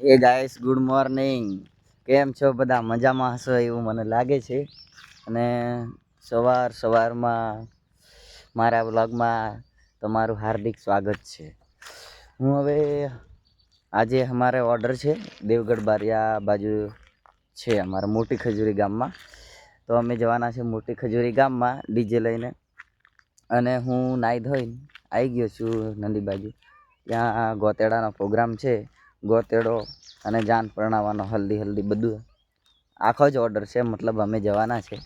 હે guys good morning કેમ છો બધા? મજામાં હશો એવું મને લાગે છે. અને સવાર સવારમાં મારા વ્લોગમાં તમારું હાર્દિક સ્વાગત છે. હું હવે આજે અમારે ઓર્ડર છે. દેવગઢ બારિયા બાજુ છે અમારા મોટી ખજૂરી ગામમાં. તો અમે જવાના છે મોટી ખજૂરી ગામમાં ડીજે લઈને. અને હું નાહી ધોઈને આવી ગયો છું નદી બાજુ. ત્યાં ગોતેડાનો પ્રોગ્રામ છે. ગોતેડો અને જાન પરણાવવાનો હલ્દી હલ્દી બધું. આખો જ ઓર્ડર છે, મતલબ અમે જવાના છે.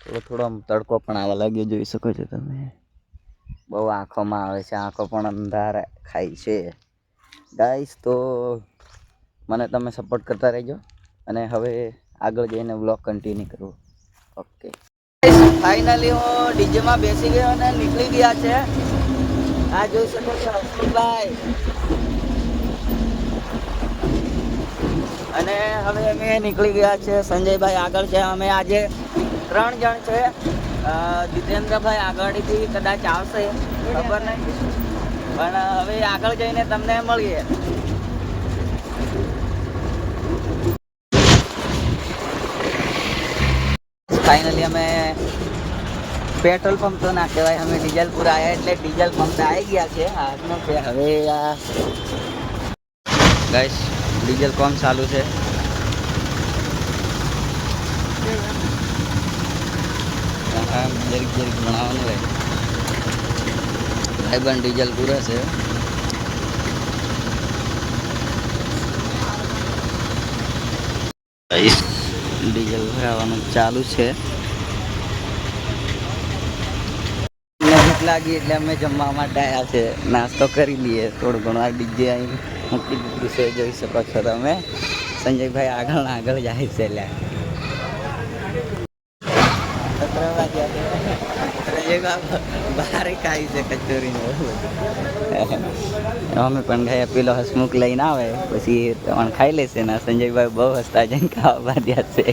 થોડો થોડો આમ તડકો પણ આવવા લાગ્યો, જોઈ શકો છો તમે. બહુ આંખોમાં આવે છે, આંખો પણ અંધાર ખાય છે. ગાઈસ તો મને તમે સપોર્ટ કરતા રહેજો અને હવે આગળ જઈને બ્લોગ કન્ટિન્યુ કરવો ઓકે ફાઇનલી હું ડીજેમાં બેસી ગયો અને નીકળી ગયા છે. આ જોઈ શકો છો હસમુખભાઈ અને હવે અમે નીકળી ગયા છે. સંજયભાઈ આગળ છે. અમે આજે ત્રણ જણ છે. જીતેન્દ્રભાઈ આગળથી કદાચ આવશે. ખબર નહીં. પણ હવે આગળ જઈને તમને મળીએ. ફાઇનલી અમે પેટ્રોલ પંપ તો ના કહેવાય. અમે ડીઝલ પૂરા આવ્યા એટલે ડીઝલ પંપ આવી ગયા છે. હાથનો છે. હવે આ ગાઈસ ડીઝલ પંપ ચાલુ છે. જરીક ભણાવવાનું હોય. ભાઈબંધ ડીઝલ પૂરે છે. ડીઝલ ભરાવાનું ચાલુ છે. ભૂખ લાગી એટલે અમે જમવા માટે આવ્યા છે. નાસ્તો કરી લઈએ. થોડું ઘણું આ ડીજે અહીં મૂકી દીધું છે, જોઈ શકો છો તમે. સંજયભાઈ આગળ ને આગળ જાય છે એટલે. બહાર અમે પણ ગયા પેલો હસમુખ લઈને આવે. પછી તમારે ખાઈ લેશે ને સંજયભાઈ બહુ હસતા જઈને ખાવા બાંધ્યા છે.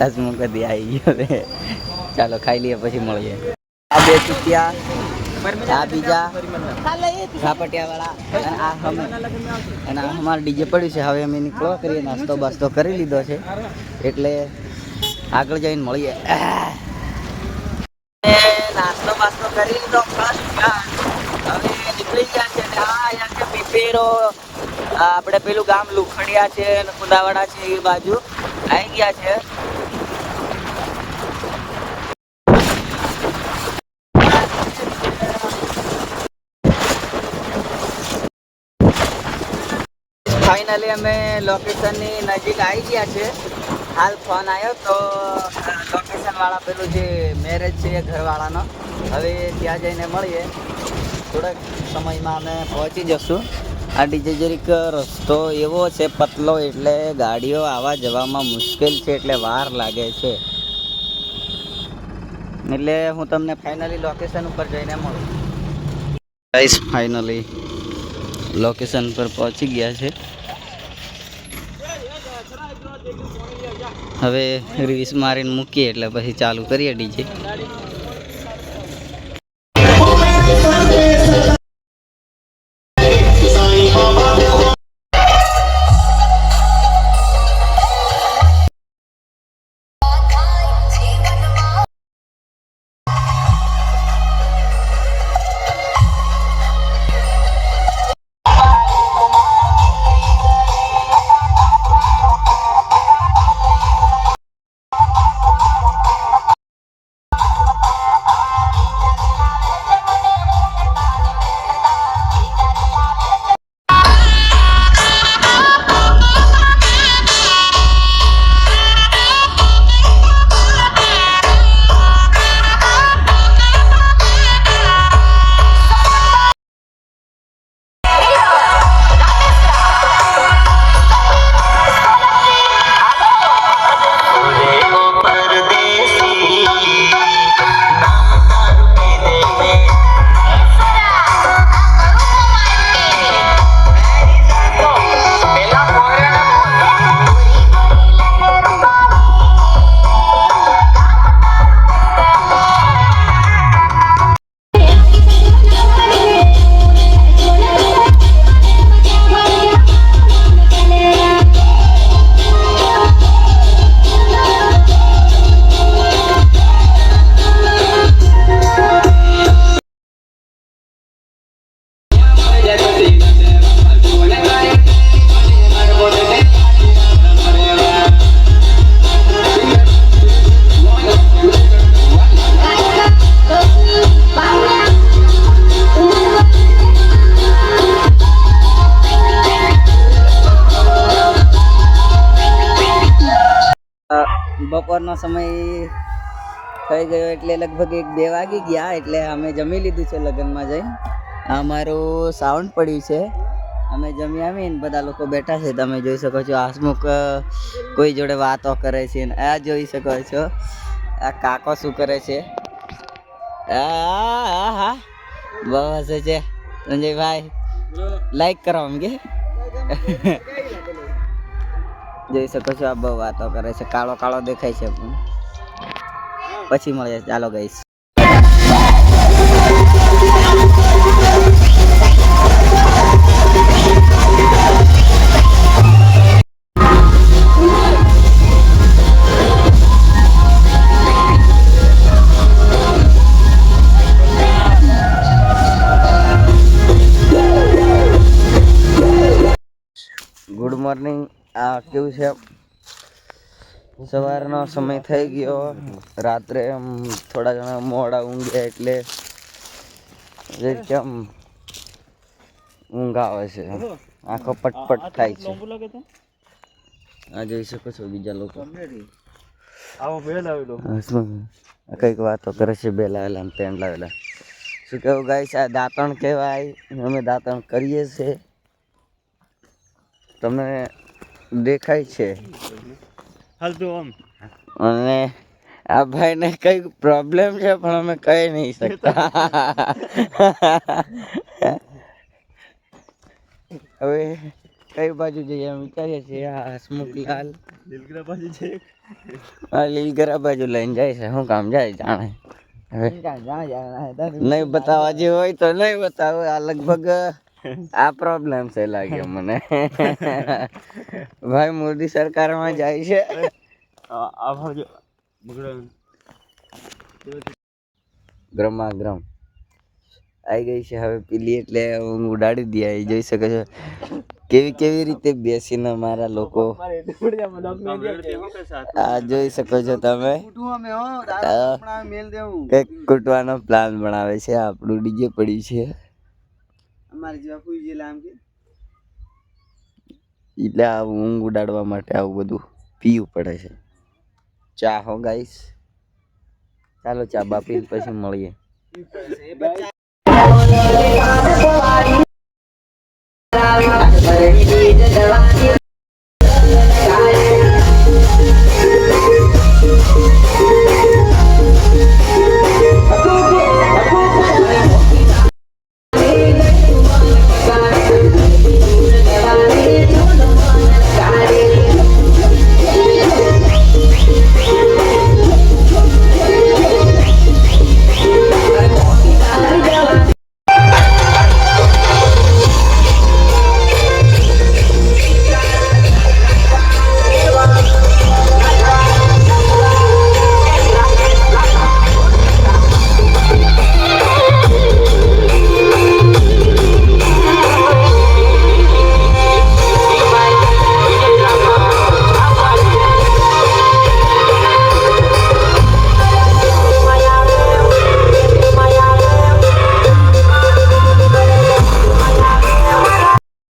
હસમુખ બધી આવી ગયો ચાલો ખાઈ લઈએ, પછી મળીએ. આ બે ચૂટિયા આ બીજા વાળા આ અમે અને આ અમારે ડીજે પડ્યું છે હવે અમે નીકળવા કરીએ નાસ્તો બાસ્તો કરી લીધો છે. એટલે આગળ જઈને મળીએ. નાસ્તો બાસ્તો કરી લીધો હવે નીકળી ગયા છે આ છે પીપેરો. આપણે પેલું ગામ લુખડિયા છે અને કુદાવાડા છે એ બાજુ. આવી ગયા છે. ફાઇનલી અમે લોકેશનની નજીક આવી ગયા છે. હાલ ફોન આવ્યો તો લોકેશનવાળા પેલું જે મેરેજ છે એ ઘરવાળાનો. હવે ત્યાં જઈને મળીએ. થોડાક સમયમાં અમે પહોંચી જશું. આ ડીજે જરીક રસ્તો એવો છે પતલો એટલે ગાડીઓ આવવા જવામાં મુશ્કેલ છે એટલે વાર લાગે છે. એટલે હું તમને ફાઇનલી લોકેશન ઉપર જઈને મળું. ગાઈસ ફાઇનલી લોકેશન પર પહોંચી ગયા છે. હવે રીસ મારીને મૂકીએ એટલે પછી ચાલુ કરીએ ડીજે. બપોરનો સમય થઈ ગયો એટલે લગભગ એક બે વાગી ગયા એટલે અમે જમી લીધું છે લગ્નમાં જઈને આ અમારું સાઉન્ડ પડ્યું છે. અમે જમી આવીને બધા લોકો બેઠા છે. તમે જોઈ શકો છો હસમુખ કોઈ જોડે વાતો કરે છે ને આ જોઈ શકો છો. આ કાકો શું કરે છે? આ આ હા બહુ હસે છે. સંજયભાઈ લાઈક કરો કે? જોઈ શકો છો આ બહુ વાતો કરે છે. કાળો કાળો દેખાય છે. પણ પછી મળીએ. ચાલો ગઈશ. આ કેવું છે? સવારનો સમય થઈ ગયો. રાત્રે આમ થોડા ઘણા મોડા ઊંઘ્યા એટલે કેમ ઊંઘ આવે છે. આંખો પટપટ થાય છે. આ જોઈ શકો છો બીજા લોકો. આવો બેલ આવેલો કંઈક વાતો કરે છે બે લાવેલા ને ત્રણ લાવેલા શું કેવું ગાઈસ આ દાંતણ કહેવાય. અમે દાંતણ કરીએ છીએ. તમને દેખાય છે. હાલ તું આમ. અને આ ભાઈને કઈ પ્રોબ્લેમ છે પણ અમે કહી નહીં શકતા. હવે કઈ બાજુ જઈએ વિચારીએ છીએ? આ હસમુખલાલ લીલગરા બાજુ છે એક. આ લીલગરા બાજુ લઈને જાય છે. શું કામ જાય જાણે. હવે નહીં બતાવવા જે હોય તો નહીં બતાવે. આ લગભગ આ પ્રોબ્લેમ છે લાગ્યો મને. ભાઈ મોદી સરકારમાં જાય છે. આ આ ભાજો બગડા ગરમા ગરમ આવી ગઈ છે હવે પીલી એટલે હું ઉડાડી દે એ જોઈ શકે છો. કેવી કેવી રીતે બેસીને મારા લોકો આ જોઈ શકો છો તમે. કંઈક કૂટવાનો પ્લાન બનાવે છે આપણું ડીજે પડ્યું છે. એટલે આ ઊંઘ ઉડાડવા માટે આવું બધું પીવું પડે છે. ચા હો ગાઈશ ચાલો ચા બાપી પછી મળીએ.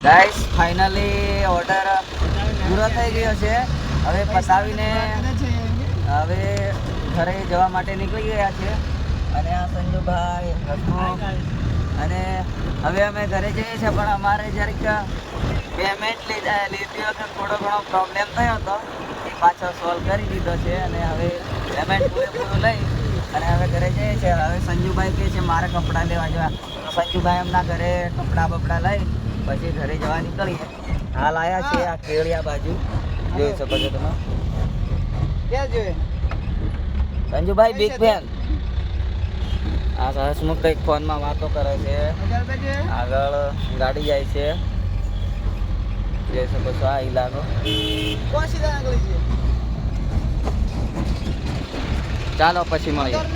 ગાઈસ ફાઇનલી ઓર્ડર પૂરો થઈ ગયો છે. હવે પતાવીને હવે ઘરે જવા માટે નીકળી ગયા છે. અને આ સંજુભાઈ અને હવે અમે ઘરે જઈએ છીએ પણ અમારે જરીક પેમેન્ટ લીધા લીધી વખત થોડો ઘણો પ્રોબ્લેમ થયો હતો. એ પાછો સોલ્વ કરી દીધો છે અને હવે પેમેન્ટ પૂરેપૂરું લઈ અને હવે ઘરે જઈએ છીએ. હવે સંજુભાઈ કહે છે મારે કપડાં લેવા જવા સંજુભાઈ એમના ઘરે કપડાં બપડાં લઈ પછી ઘરે જવા નીકળીએ. હાલ આયા છે આ કેળિયા બાજુ. જોઈ શકો છો તમે. સંજુભાઈ બિગ ફેન આ હસમુખ કંઈક ફોનમાં વાતો કરે છે. આગળ ગાડી જાય છે. જોઈ શકો છો આ ઇલાકો ચાલો પછી મળીએ.